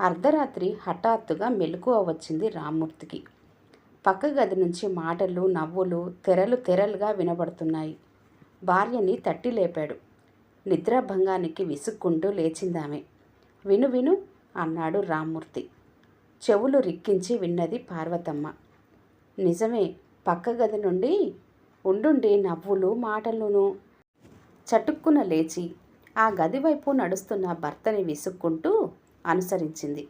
అర్ధరాత్రి హఠాత్తుగా మెలకువ వచ్చింది రామ్మూర్తికి. పక్క గది నుంచి మాటలు నవ్వులు తెరలు తెరలుగా వినబడుతున్నాయి. భార్యని తట్టి లేపాడు. నిద్రాభంగానికి విసుక్కుంటూ లేచిందామె. విను విను అన్నాడు రామ్మూర్తి. చెవులు రిక్కించి విన్నది పార్వతమ్మ. నిజమే పక్క గది నుండి ఉండుండి నవ్వులు మాటలును. చటుక్కున లేచి ఆ గది వైపు నడుస్తున్న భర్తని విసుక్కుంటూ అనుసరించింది.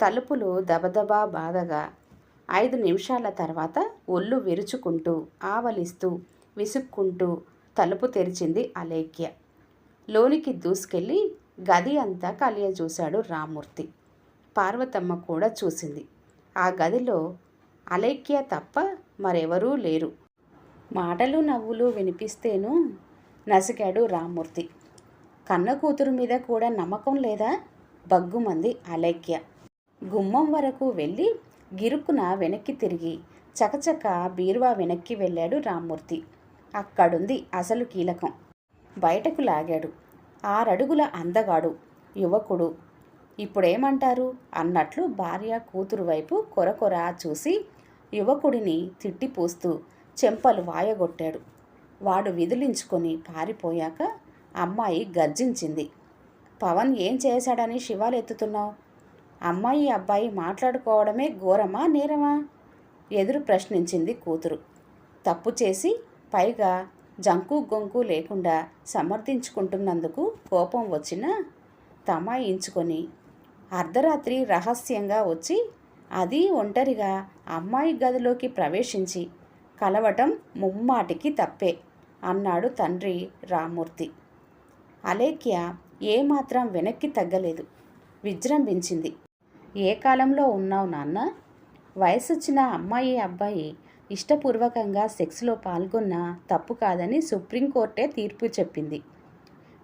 తలుపులు దబదబా బాధగా ఐదు నిమిషాల తర్వాత ఒళ్ళు విరుచుకుంటూ ఆవలిస్తూ విసుక్కుంటూ తలుపు తెరిచింది అలేఖ్య. లోనికి దూసుకెళ్ళి గది అంతా కలియ చూశాడు రామూర్తి. పార్వతమ్మ కూడా చూసింది. ఆ గదిలో అలేఖ్య తప్ప మరెవరూ లేరు. మాటలు నవ్వులు వినిపిస్తేను నసికాడు రామ్మూర్తి కన్న కూతురు మీద కూడా నమ్మకం లేదా? బగ్గుమంది అలేఖ్య. గుమ్మం వరకు వెళ్ళి గిరుక్కున వెనక్కి తిరిగి చకచక బీరువా వెనక్కి వెళ్ళాడు రామ్మూర్తి. అక్కడుంది అసలు కీలకం. బయటకు లాగాడు. ఆరడుగుల అందగాడు యువకుడు. ఇప్పుడేమంటారు? అన్నట్లు భార్య కూతురు వైపు కొరకొర చూసి యువకుడిని తిట్టిపూస్తూ చెంపలు వాయగొట్టాడు. వాడు విదిలించుకొని పారిపోయాక అమ్మాయి గర్జించింది. పవన్ ఏం చేశాడని శివాలు ఎత్తుతున్నావు? అమ్మాయి అబ్బాయి మాట్లాడుకోవడమే ఘోరమా నేరమా? ఎదురు ప్రశ్నించింది కూతురు. తప్పు చేసి పైగా జంకు గొంకు లేకుండా సమర్థించుకుంటున్నందుకు కోపం వచ్చినా తమాయించుకొని అర్ధరాత్రి రహస్యంగా వచ్చి అది ఒంటరిగా అమ్మాయి గదిలోకి ప్రవేశించి కలవటం ముమ్మాటికి తప్పే అన్నాడు తండ్రి రామూర్తి. అలేఖ్య ఏమాత్రం వెనక్కి తగ్గలేదు. విజృంభించింది. ఏ కాలంలో ఉన్నావు నాన్న? వయసొచ్చిన అమ్మాయి అబ్బాయి ఇష్టపూర్వకంగా సెక్స్లో పాల్గొన్న తప్పు కాదని సుప్రీంకోర్టే తీర్పు చెప్పింది.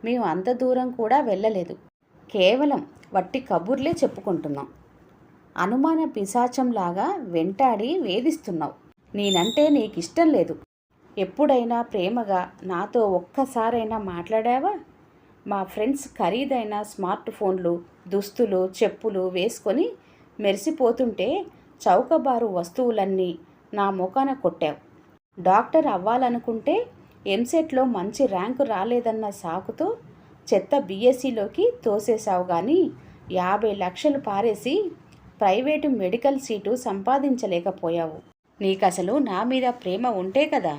మేము అంత దూరం కూడా వెళ్ళలేదు. కేవలం వట్టి కబుర్లే చెప్పుకుంటున్నాం. అనుమాన పిశాచంలాగా వెంటాడి వేధిస్తున్నావు. నేనంటే నీకు ఇష్టం లేదు. ఎప్పుడైనా ప్రేమగా నాతో ఒక్కసారైనా మాట్లాడావా? మా ఫ్రెండ్స్ ఖరీదైన స్మార్ట్ ఫోన్లు దుస్తులు చెప్పులు వేసుకొని మెరిసిపోతుంటే చౌకబారు వస్తువులన్నీ నా ముఖాన కొట్టావు. డాక్టర్ అవ్వాలనుకుంటే ఎంసెట్లో మంచి ర్యాంకు రాలేదన్న సాకుతో చెత్త బీఎస్సీలోకి తోసేశావు కానీ యాభై లక్షలు పారేసి ప్రైవేటు మెడికల్ సీటు సంపాదించలేకపోయావు. నీకసలు నా మీద ప్రేమ ఉంటే కదా?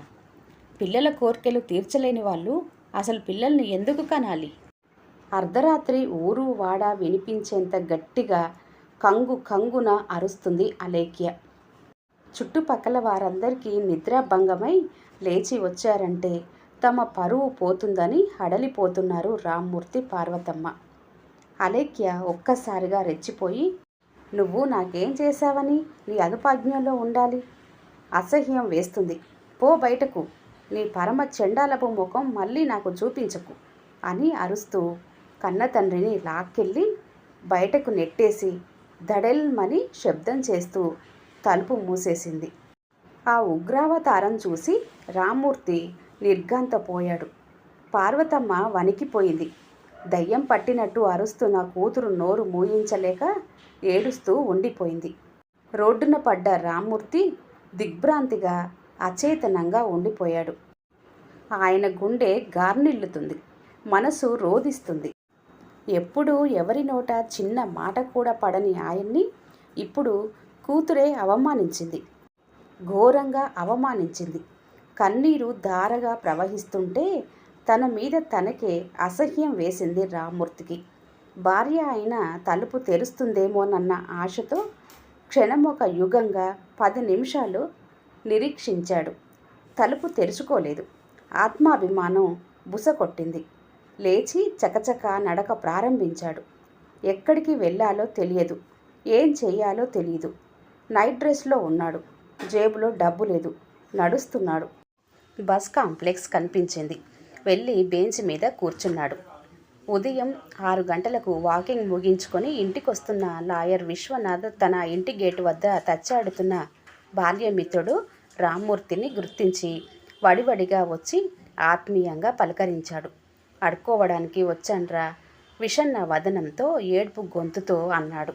పిల్లల కోర్కెలు తీర్చలేని వాళ్ళు అసలు పిల్లల్ని ఎందుకు కనాలి? అర్ధరాత్రి ఊరు వాడ వినిపించేంత గట్టిగా కంగు కంగున అరుస్తుంది అలేఖ్య. చుట్టుపక్కల వారందరికీ నిద్రాభంగమై లేచి వచ్చారంటే తమ పరువు పోతుందని హడలిపోతున్నారు రామ్మూర్తి పార్వతమ్మ. అలేఖ్య ఒక్కసారిగా రెచ్చిపోయి నువ్వు నాకేం చేశావని? నీ అదుపాజ్ఞంలో ఉండాలి. అసహ్యం వేస్తుంది. పో బయటకు. నీ పరమ చెండాలపు ముఖం మళ్ళీ నాకు చూపించకు అని అరుస్తూ కన్న తండ్రిని లాక్కెళ్ళి బయటకు నెట్టేసి దడెల్మని శబ్దం చేస్తూ తలుపు మూసేసింది. ఆ ఉగ్రావతారం చూసి రామ్మూర్తి నిర్ఘాంతపోయాడు. పార్వతమ్మ వణికిపోయింది. దయ్యం పట్టినట్టు అరుస్తున్న కూతురు నోరు మూయించలేక ఏడుస్తూ ఉండిపోయింది. రోడ్డున పడ్డ రామ్మూర్తి దిగ్భ్రాంతిగా అచేతనంగా ఉండిపోయాడు. ఆయన గుండె గార్నిల్లుతుంది. మనసు రోదిస్తుంది ఎప్పుడు ఎవరి నోట చిన్న మాట కూడా పడని ఆయన్ని ఇప్పుడు కూతురే అవమానించింది. ఘోరంగా అవమానించింది. కన్నీరు ధారగా ప్రవహిస్తుంటే తన మీద తనకే అసహ్యం వేసింది రామ్మూర్తికి. భార్య అయిన తలుపు తెరుస్తుందేమోనన్న ఆశతో క్షణం ఒక యుగంగా పది నిమిషాలు నిరీక్షించాడు. తలుపు తెరుచుకోలేదు. ఆత్మాభిమానం బుసకొట్టింది లేచి చకచక నడక ప్రారంభించాడు. ఎక్కడికి వెళ్ళాలో తెలియదు. ఏం చేయాలో తెలియదు నైట్ డ్రెస్లో ఉన్నాడు. జేబులో డబ్బు లేదు. నడుస్తున్నాడు. బస్ కాంప్లెక్స్ కనిపించింది. వెళ్ళి బెంచ్ మీద కూర్చున్నాడు. ఉదయం ఆరు గంటలకు వాకింగ్ ముగించుకొని ఇంటికొస్తున్న లాయర్ విశ్వనాథ్ తన ఇంటి గేటు వద్ద తచ్చాడుతున్న బాల్యమిత్రుడు రామ్మూర్తిని గుర్తించి వడివడిగా వచ్చి ఆత్మీయంగా పలకరించాడు. అడుక్కోవడానికి వచ్చాన్రా విషన్న వదనంతో ఏడుపు గొంతుతో అన్నాడు.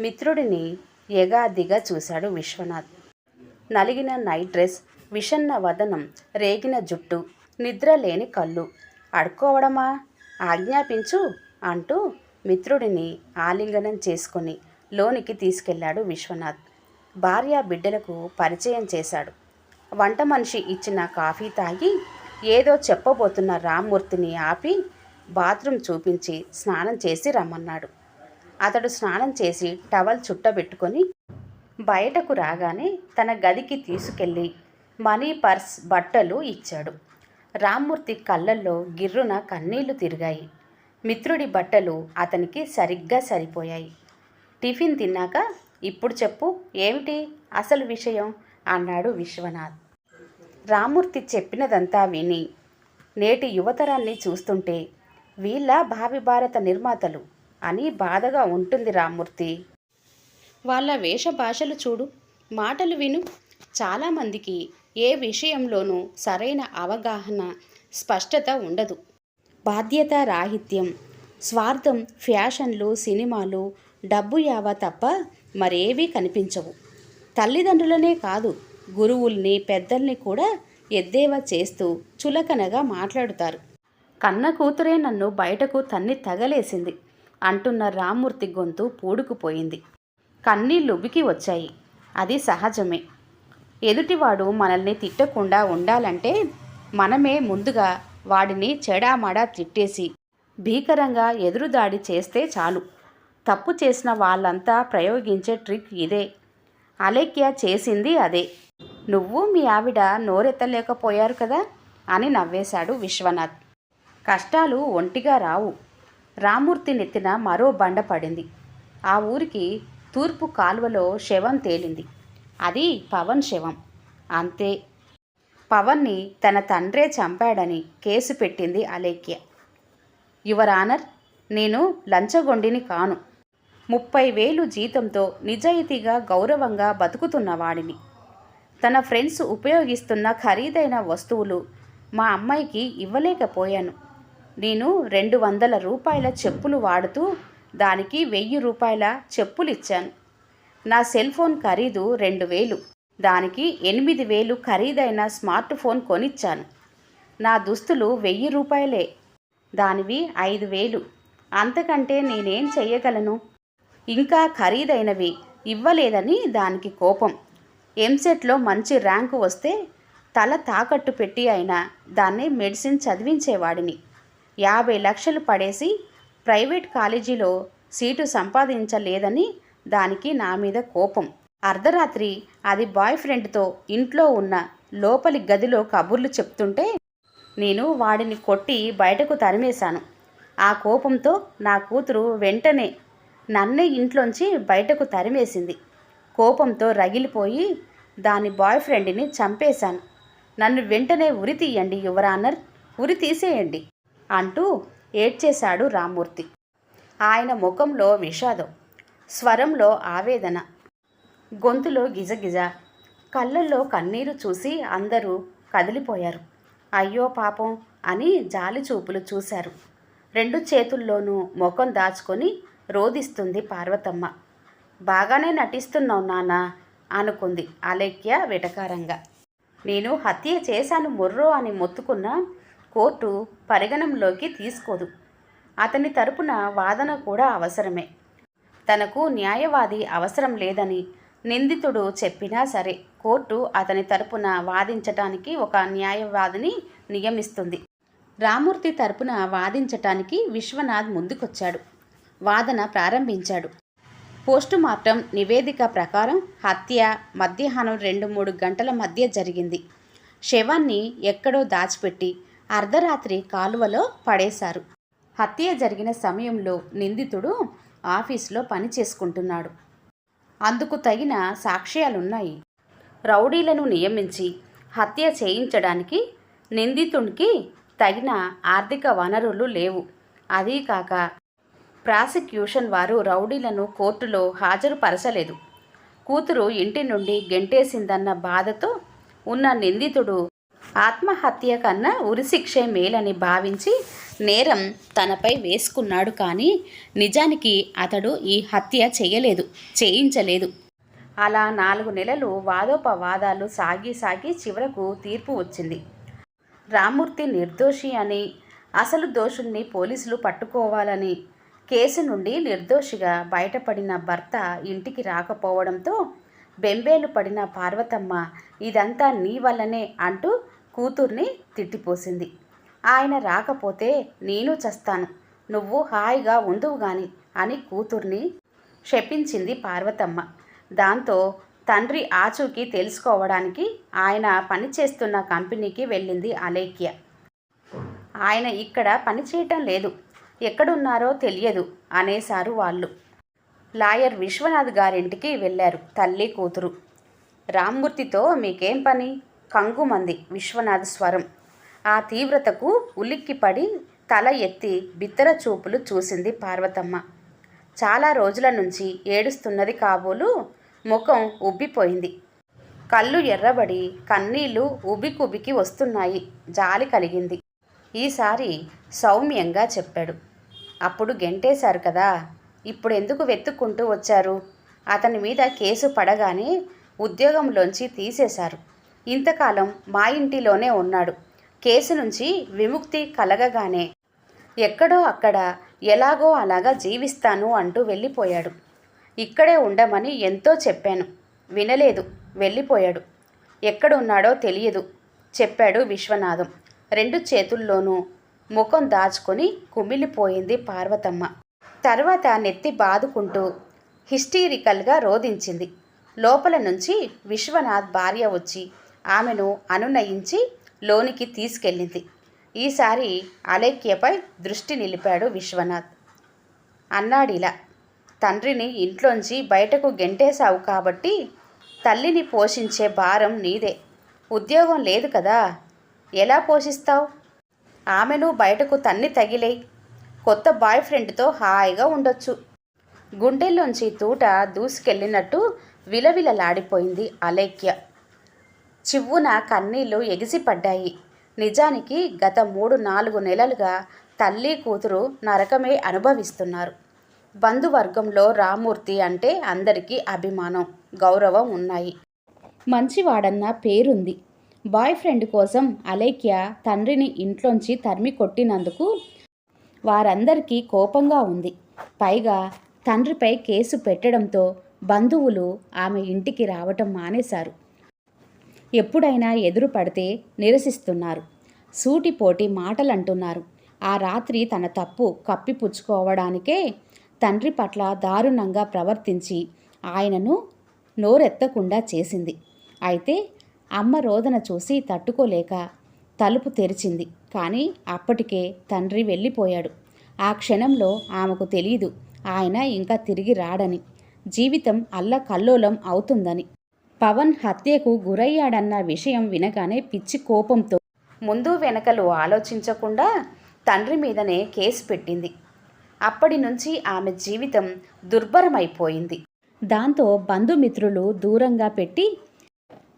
మిత్రుడిని ఎగాదిగా చూశాడు విశ్వనాథ్. నలిగిన నైట్ డ్రెస్ విషన్న వదనం రేగిన జుట్టు నిద్ర లేని కళ్ళు. అడుక్కోవడమా ఆజ్ఞాపించు అంటూ మిత్రుడిని ఆలింగనం చేసుకొని లోనికి తీసుకెళ్ళాడు విశ్వనాథ్. భార్య బిడ్డలకు పరిచయం చేశాడు. వంట మనిషి ఇచ్చిన కాఫీ తాగి ఏదో చెప్పబోతున్న రామ్మూర్తిని ఆపి బాత్రూమ్ చూపించి స్నానం చేసి రమ్మన్నాడు. అతడు స్నానం చేసి టవల్ చుట్టబెట్టుకొని బయటకు రాగానే తన గదికి తీసుకెళ్ళి మనీ పర్స్ బట్టలు ఇచ్చాడు. రామ్మూర్తి కళ్ళల్లో గిర్రున కన్నీళ్ళు తిరిగాయి. మిత్రుడి బట్టలు అతనికి సరిగ్గా సరిపోయాయి. టిఫిన్ తిన్నాక ఇప్పుడు చెప్పు ఏమిటి? అసలు విషయం? అన్నాడు విశ్వనాథ్. రామూర్తి చెప్పినదంతా విని నేటి యువతరాన్ని చూస్తుంటే వీళ్ళ భావి భారత నిర్మాతలు అని బాధగా ఉంటుంది రామూర్తి. వాళ్ళ వేష భాషలు చూడు మాటలు విను. చాలామందికి ఏ విషయంలోనూ సరైన అవగాహన స్పష్టత ఉండదు. బాధ్యత రాహిత్యం స్వార్థం ఫ్యాషన్లు సినిమాలు డబ్బు యావ తప్ప మరేవీ కనిపించవు. తల్లిదండ్రులనే కాదు గురువుల్ని పెద్దల్ని కూడా ఎద్దేవా చేస్తూ చులకనగా మాట్లాడుతారు. కన్న కూతురే నన్ను బయటకు తన్ని తగలేసింది. అంటున్న రామ్మూర్తి గొంతు పూడుకుపోయింది. కన్నీళ్ళుబికి వచ్చాయి. అది సహజమే. ఎదుటివాడు మనల్ని తిట్టకుండా ఉండాలంటే మనమే ముందుగా వాడిని చెడామడా తిట్టేసి భీకరంగా ఎదురుదాడి చేస్తే చాలు. తప్పు చేసిన వాళ్ళంతా ప్రయోగించే ట్రిక్ ఇదే. అలేఖ్య చేసింది అదే. నువ్వు మీ ఆవిడ నోరెత్తలేకపోయారు కదా? అని నవ్వేశాడు విశ్వనాథ్. కష్టాలు ఒంటిగా రావు. రామూర్తి నెత్తిన మరో బండ పడింది. ఆ ఊరికి తూర్పు కాలువలో శవం తేలింది. అది పవన్ శవం. అంతే. పవన్ని తన తండ్రే చంపాడని కేసు పెట్టింది అలేఖ్య. యువర్ ఆనర్ నేను లంచగొండిని కాను. ముప్పై వేలు జీతంతో నిజాయితీగా గౌరవంగా బతుకుతున్న వాడిని. తన ఫ్రెండ్స్ ఉపయోగిస్తున్న ఖరీదైన వస్తువులు మా అమ్మాయికి ఇవ్వలేకపోయాను. నేను రెండు వందల రూపాయల చెప్పులు వాడుతూ దానికి వెయ్యి రూపాయల చెప్పులు ఇచ్చాను నా సెల్ ఫోన్ ఖరీదు రెండు వేలు. దానికి ఎనిమిది వేలు ఖరీదైన స్మార్ట్ ఫోన్ కొనిచ్చాను. నా దుస్తులు వెయ్యి రూపాయలే. దానివి ఐదు వేలు. అంతకంటే నేనేం చెయ్యగలను? ఇంకా ఖరీదైనవి ఇవ్వలేదని దానికి కోపం. ఎంసెట్లో మంచి ర్యాంకు వస్తే తల తాకట్టు పెట్టి అయినా దాన్ని మెడిసిన్ చదివించేవాడిని. యాభై లక్షలు పడేసి ప్రైవేట్ కాలేజీలో సీటు సంపాదించలేదని దానికి నా మీద కోపం. అర్ధరాత్రి అది బాయ్ ఫ్రెండ్తో ఇంట్లో ఉన్న లోపలి గదిలో కబుర్లు చెప్తుంటే నేను వాడిని కొట్టి బయటకు తరిమేశాను. ఆ కోపంతో నా కూతురు వెంటనే నన్నే ఇంట్లోంచి బయటకు తరిమేసింది. కోపంతో రగిలిపోయి దాని బాయ్ ఫ్రెండ్ని చంపేశాను. నన్ను వెంటనే ఉరి తీయండి యువరానర్ ఉరి తీసేయండి అంటూ ఏడ్చేశాడు రామ్మూర్తి. ఆయన ముఖంలో విషాదం స్వరంలో ఆవేదన. గొంతులో గిజగిజ కళ్ళల్లో కన్నీరు చూసి అందరూ కదిలిపోయారు. అయ్యో పాపం అని జాలి చూపులు చూశారు. రెండు చేతుల్లోనూ ముఖం దాచుకొని రోదిస్తుంది పార్వతమ్మ. బాగానే నటిస్తున్నావు నాన్న అనుకుంది అలేఖ్య వెటకారంగా. నేను హత్య చేశాను మొర్రో అని మొత్తుకున్న కోర్టు పరిగణంలోకి తీసుకోదు. అతని తరపున వాదన కూడా అవసరమే. తనకు న్యాయవాది అవసరం లేదని నిందితుడు చెప్పినా సరే కోర్టు అతని తరపున వాదించటానికి ఒక న్యాయవాదిని నియమిస్తుంది. రామూర్తి తరపున వాదించటానికి విశ్వనాథ్ ముందుకొచ్చాడు. వాదన ప్రారంభించాడు. పోస్టుమార్టం నివేదిక ప్రకారం హత్య మధ్యాహ్నం రెండు మూడు గంటల మధ్య జరిగింది. శవాన్ని ఎక్కడో దాచిపెట్టి అర్ధరాత్రి కాలువలో పడేశారు. హత్య జరిగిన సమయంలో నిందితుడు ఆఫీసులో పని చేసుకుంటున్నాడు. అందుకు తగిన సాక్ష్యాలున్నాయి. రౌడీలను నియమించి హత్య చేయించడానికి నిందితునికి తగిన ఆర్థిక వనరులు లేవు. అదీ కాక ప్రాసిక్యూషన్ వారు రౌడీలను కోర్టులో హాజరుపరచలేదు. కూతురు ఇంటి నుండి గెంటేసిందన్న బాధతో ఉన్న నిందితుడు ఆత్మహత్య కన్నా ఉరిశిక్షే మేలని భావించి నేరం తనపై వేసుకున్నాడు కానీ నిజానికి అతడు ఈ హత్య చేయలేదు చేయించలేదు. అలా నాలుగు నెలలు వాదోపవాదాలు సాగి సాగి చివరకు తీర్పు వచ్చింది. రామూర్తి నిర్దోషి అని అసలు దోషుల్ని పోలీసులు పట్టుకోవాలని కేసు నుండి నిర్దోషిగా బయటపడిన భర్త ఇంటికి రాకపోవడంతో బెంబేలు పడిన పార్వతమ్మ ఇదంతా నీ వల్లనే అంటూ కూతుర్ని తిట్టిపోసింది. ఆయన రాకపోతే నేను చస్తాను నువ్వు హాయిగా ఉందువు గాని అని కూతుర్ని శపించింది పార్వతమ్మ. దాంతో తండ్రి ఆచూకీ తెలుసుకోవడానికి ఆయన పనిచేస్తున్న కంపెనీకి వెళ్ళింది అలేఖ్య. ఆయన ఇక్కడ పనిచేయటం లేదు. ఎక్కడున్నారో తెలియదు అనేశారు వాళ్ళు. లాయర్ విశ్వనాథ్ గారింటికి వెళ్ళారు తల్లి కూతురు. రామ్మూర్తితో మీకేం పని? కంగుమంది విశ్వనాథ్ స్వరం. ఆ తీవ్రతకు ఉలిక్కిపడి తల ఎత్తి బిత్తర చూపులు చూసింది పార్వతమ్మ. చాలా రోజుల నుంచి ఏడుస్తున్నది కాబోలు ముఖం ఉబ్బిపోయింది. కళ్ళు ఎర్రబడి కన్నీళ్ళు ఉబికుబికి వస్తున్నాయి. జాలి కలిగింది. ఈసారి సౌమ్యంగా చెప్పాడు. అప్పుడు గెంటేశారు కదా. ఇప్పుడు ఎందుకు వెతుక్కుంటూ వచ్చారు? అతని మీద కేసు పడగానే ఉద్యోగంలోంచి తీసేశారు. ఇంతకాలం మా ఇంటిలోనే ఉన్నాడు. కేసు నుంచి విముక్తి కలగగానే ఎక్కడో అక్కడ ఎలాగో అలాగా జీవిస్తాను అంటూ వెళ్ళిపోయాడు. ఇక్కడే ఉండమని ఎంతో చెప్పాను. వినలేదు. వెళ్ళిపోయాడు. ఎక్కడున్నాడో తెలియదు. చెప్పాడు విశ్వనాథం. రెండు చేతుల్లోనూ ముఖం దాచుకొని కుమిలిపోయింది పార్వతమ్మ. తర్వాత నెత్తి బాదుకుంటూ హిస్టీరికల్గా రోధించింది. లోపల నుంచి విశ్వనాథ్ భార్య వచ్చి ఆమెను అనునయించి లోనికి తీసుకెళ్ళింది. ఈసారి అలేఖ్యపై దృష్టి నిలిపాడు విశ్వనాథ్. అన్నాడిలా తండ్రిని ఇంట్లోంచి బయటకు గెంటేశావు కాబట్టి తల్లిని పోషించే భారం నీదే. ఉద్యోగం లేదు కదా. ఎలా పోషిస్తావు? ఆమెను బయటకు తన్ని తగిలే కొత్త బాయ్ ఫ్రెండ్తో హాయిగా ఉండొచ్చు. గుండెల్లోంచి తూట దూసుకెళ్ళినట్టు విలవిలలాడిపోయింది అలేఖ్య. చివ్వున కన్నీళ్ళు ఎగిసిపడ్డాయి. నిజానికి గత మూడు నాలుగు నెలలుగా తల్లి కూతురు నరకమే అనుభవిస్తున్నారు. బంధువర్గంలో రామూర్తి అంటే అందరికీ అభిమానం గౌరవం ఉన్నాయి. మంచివాడన్న పేరుంది. బాయ్ ఫ్రెండ్ కోసం అలేఖ్య తండ్రిని ఇంట్లోంచి తరిమి కొట్టినందుకు వారందరికీ కోపంగా ఉంది. పైగా తండ్రిపై కేసు పెట్టడంతో బంధువులు ఆమె ఇంటికి రావటం మానేశారు. ఎప్పుడైనా ఎదురు పడితే నిరసిస్తున్నారు సూటిపోటి మాటలంటున్నారు. ఆ రాత్రి తన తప్పు కప్పిపుచ్చుకోవడానికే తండ్రి పట్ల దారుణంగా ప్రవర్తించి ఆయనను నోరెత్తకుండా చేసింది. అయితే అమ్మ రోదన చూసి తట్టుకోలేక తలుపు తెరిచింది. కానీ అప్పటికే తండ్రి వెళ్ళిపోయాడు. ఆ క్షణంలో ఆమెకు తెలియదు ఆయన ఇంకా తిరిగి రాడని. జీవితం అల్లకల్లోలం అవుతుందని. పవన్ హత్యకు గురయ్యాడన్న విషయం వినగానే పిచ్చి కోపంతో ముందు వెనకలు ఆలోచించకుండా తండ్రి మీదనే కేసు పెట్టింది. అప్పటి నుంచి ఆమె జీవితం దుర్భరమైపోయింది. దాంతో బంధుమిత్రులు దూరంగా పెట్టి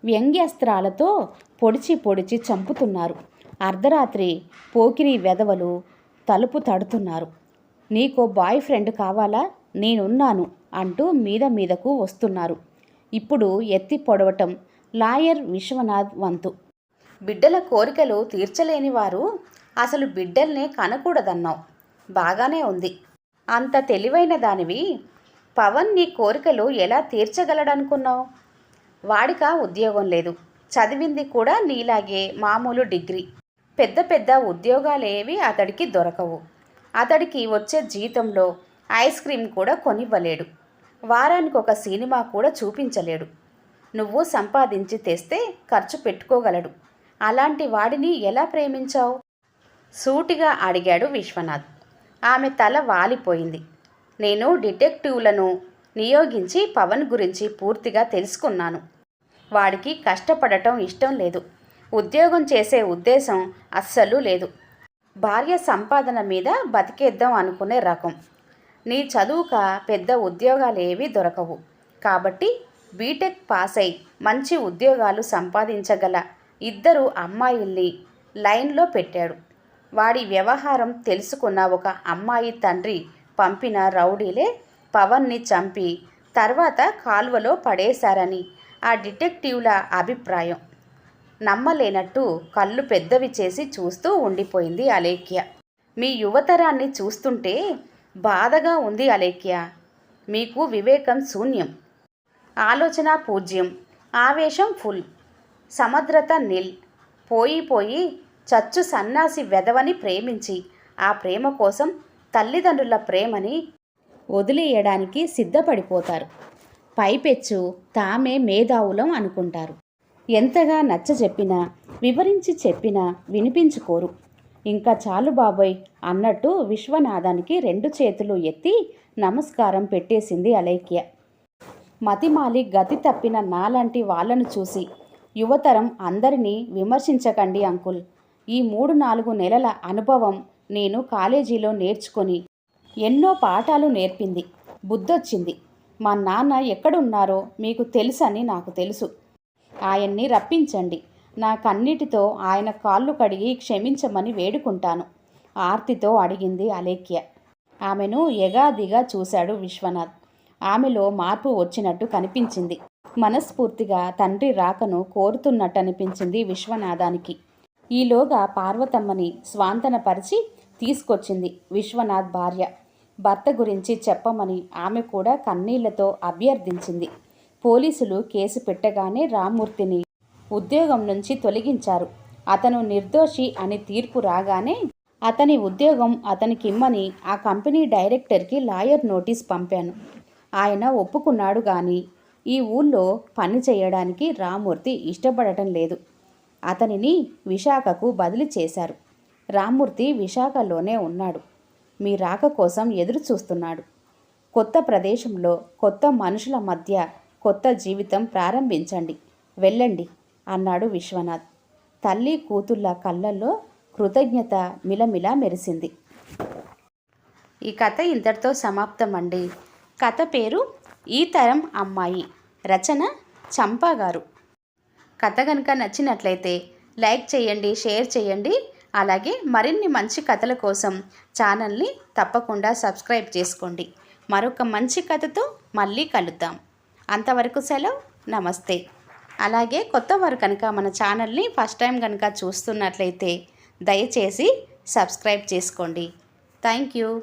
వ్యంగ్యాస్త్రాలతో పొడిచి పొడిచి చంపుతున్నారు. అర్ధరాత్రి పోకిరి వెధవలు తలుపు తడుతున్నారు. నీకో బాయ్ ఫ్రెండ్ కావాలా? నేనున్నాను అంటూ మీద మీదకు వస్తున్నారు. ఇప్పుడు ఎత్తి పొడవటం లాయర్ విశ్వనాథ్ వంతు. బిడ్డల కోరికలు తీర్చలేని వారు అసలు బిడ్డల్నే కనకూడదన్నావు. బాగానే ఉంది. అంత తెలివైన దానివి. పవన్ నీ కోరికలు ఎలా తీర్చగలడనుకున్నావు? వాడిక ఉద్యోగం లేదు. చదివింది కూడా నీలాగే మామూలు డిగ్రీ. పెద్ద పెద్ద ఉద్యోగాలేవి అతడికి దొరకవు. అతడికి వచ్చే జీతంలో ఐస్ క్రీమ్ కూడా కొనివ్వలేడు. వారానికి ఒక సినిమా కూడా చూపించలేడు. నువ్వు సంపాదించి తెస్తే ఖర్చు పెట్టుకోగలడు. అలాంటి వాడిని ఎలా ప్రేమించావు? సూటిగా అడిగాడు విశ్వనాథ్. ఆమె తల వాలిపోయింది. నేను డిటెక్టివ్లను నియోగించి పవన్ గురించి పూర్తిగా తెలుసుకున్నాను. వాడికి కష్టపడటం ఇష్టం లేదు. ఉద్యోగం చేసే ఉద్దేశం అస్సలు లేదు. భార్య సంపాదన మీద బతికేద్దాం అనుకునే రకం. నీ చదువుక పెద్ద ఉద్యోగాలు ఏవి దొరకవు. కాబట్టి బీటెక్ పాస్ అయి మంచి ఉద్యోగాలు సంపాదించగల ఇద్దరు అమ్మాయిల్ని లైన్లో పెట్టాడు. వాడి వ్యవహారం తెలుసుకున్న ఒక అమ్మాయి తండ్రి పంపిన రౌడీలే పవన్ని చంపి తర్వాత కాలువలో పడేశారని ఆ డిటెక్టివ్ల అభిప్రాయం. నమ్మలేనట్టు కళ్ళు పెద్దవి చేసి చూస్తూ ఉండిపోయింది అలేఖ్య. మీ యువతరాన్ని చూస్తుంటే బాధగా ఉంది అలేఖ్య. మీకు వివేకం శూన్యం. ఆలోచన పూజ్యం. ఆవేశం ఫుల్. సమగ్రత నిల్. పోయి పోయి చచ్చు సన్నాసి వెధవని ప్రేమించి ఆ ప్రేమ కోసం తల్లిదండ్రుల ప్రేమని వదిలేయడానికి సిద్ధపడిపోతారు. పైపెచ్చు తామే మేధావులం అనుకుంటారు. ఎంతగా నచ్చ చెప్పినా వివరించి చెప్పినా వినిపించుకోరు. ఇంకా చాలు బాబోయ్ అన్నట్టు విశ్వనాథానికి రెండు చేతులు ఎత్తి నమస్కారం పెట్టేసింది అలైక్య మతిమాలి గతి తప్పిన నాలాంటి వాళ్ళను చూసి యువతరం అందరినీ విమర్శించకండి అంకుల్. ఈ మూడు నాలుగు నెలల అనుభవం నేను కాలేజీలో నేర్చుకొని ఎన్నో పాఠాలు నేర్పింది. బుద్ధొచ్చింది. మా నాన్న ఎక్కడున్నారో మీకు తెలుసని నాకు తెలుసు. ఆయన్ని రప్పించండి. నా కన్నిటితో ఆయన కాళ్ళు కడిగి క్షమించమని వేడుకుంటాను. ఆర్తితో అడిగింది అలేఖ్య. ఆమెను ఎగాదిగా చూశాడు విశ్వనాథ్. ఆమెలో మార్పు వచ్చినట్టు కనిపించింది. మనస్ఫూర్తిగా తండ్రి రాకను కోరుతున్నట్టు అనిపించింది విశ్వనాథానికి. ఈలోగా పార్వతమ్మని స్వాంతనపరిచి తీసుకొచ్చింది విశ్వనాథ్ భార్య. భర్త గురించి చెప్పమని ఆమె కూడా కన్నీళ్ళతో అభ్యర్థించింది. పోలీసులు కేసు పెట్టగానే రామ్మూర్తిని ఉద్యోగం నుంచి తొలగించారు. అతను నిర్దోషి అని తీర్పు రాగానే అతని ఉద్యోగం అతనికిమ్మని ఆ కంపెనీ డైరెక్టర్కి లాయర్ నోటీస్ పంపాను. ఆయన ఒప్పుకున్నాడు కానీ ఈ ఊళ్ళో పని చేయడానికి రామ్మూర్తి ఇష్టపడటం లేదు. అతనిని విశాఖకు బదిలీ చేశారు. రామ్మూర్తి విశాఖలోనే ఉన్నాడు. మీ రాక కోసం ఎదురు చూస్తున్నాడు. కొత్త ప్రదేశంలో కొత్త మనుషుల మధ్య కొత్త జీవితం ప్రారంభించండి. వెళ్ళండి అన్నాడు విశ్వనాథ్. తల్లి కూతుళ్ళ కళ్ళల్లో కృతజ్ఞత మిలమిలా మెరిసింది. ఈ కథ ఇంతటితో సమాప్తం అండి కథ పేరు ఈ తరం అమ్మాయి. రచన చంపా గారు. కథ కనుక నచ్చినట్లయితే లైక్ చేయండి షేర్ చేయండి. అలాగే మరిన్ని మంచి కథల కోసం ఛానల్ని తప్పకుండా సబ్స్క్రైబ్ చేసుకోండి. మరొక మంచి కథతో మళ్ళీ కలుద్దాం. అంతవరకు సెలవు. నమస్తే. అలాగే కొత్త వారు కనుక మన ఛానల్ని ఫస్ట్ టైం కనుక చూస్తున్నట్లయితే దయచేసి సబ్స్క్రైబ్ చేసుకోండి. Thank you.